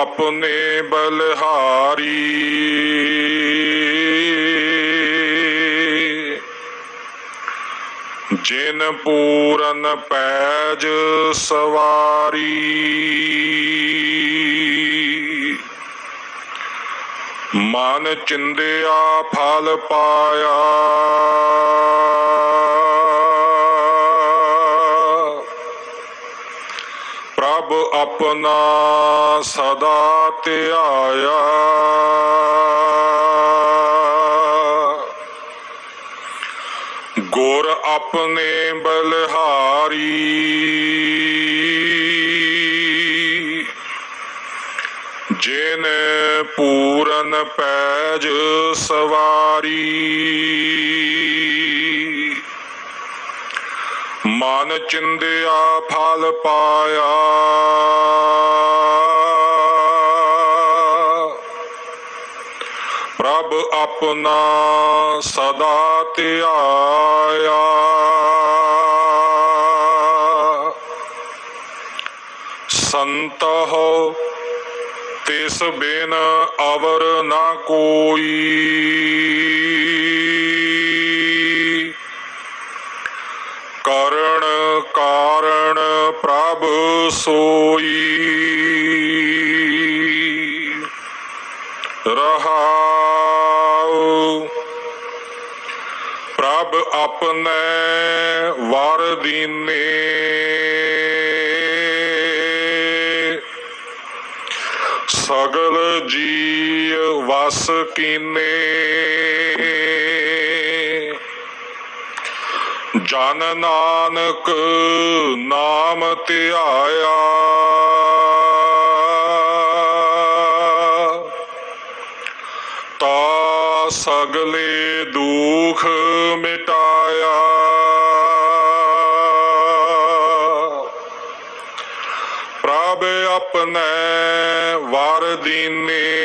ਆਪਣੇ ਬਲਹਾਰੀ। ਜਿਨ ਪੂਰਨ ਪੈਜ ਸਵਾਰੀ। ਮਨ ਚਿੰਦਿਆ ਫਲ ਪਾਇਆ। ਪ੍ਰਭ ਆਪਣਾ ਸਦਾ ਧਿਆਇਆ। ਗੁਰ ਆਪਣੇ ਬਲਹਾਰੀ। ਜਿਨ ਪੂਰਨ ਪੈਜ ਸਵਾਰੀ। ਮਨ ਚਿੰਦਿਆ ਫਲ ਪਾਇਆ। ਪ੍ਰਭ ਆਪਣਾ ਸਦਾ ਧਿਆਇਆ। ਸੰਤ ਹੋ, ਤਿਸ ਬਿਨ ਅਵਰ ਨਾ ਕੋਈ। ਸੋਈ। ਰਹਾਉ। ਪ੍ਰਭ ਆਪਣੇ ਵਰ ਦੀਨੇ। ਸਗਲ ਜੀ ਵਸ ਕੀਨੇ। ਜਨ ਨਾਨਕ ਨਾਮ ਧਿਆਇਆ। ਤਾ ਸਗਲੇ ਦੁਖ ਮਿਟਾਇਆ। ਪ੍ਰਭ ਆਪਣੇ ਵਰ ਦੀਨੇ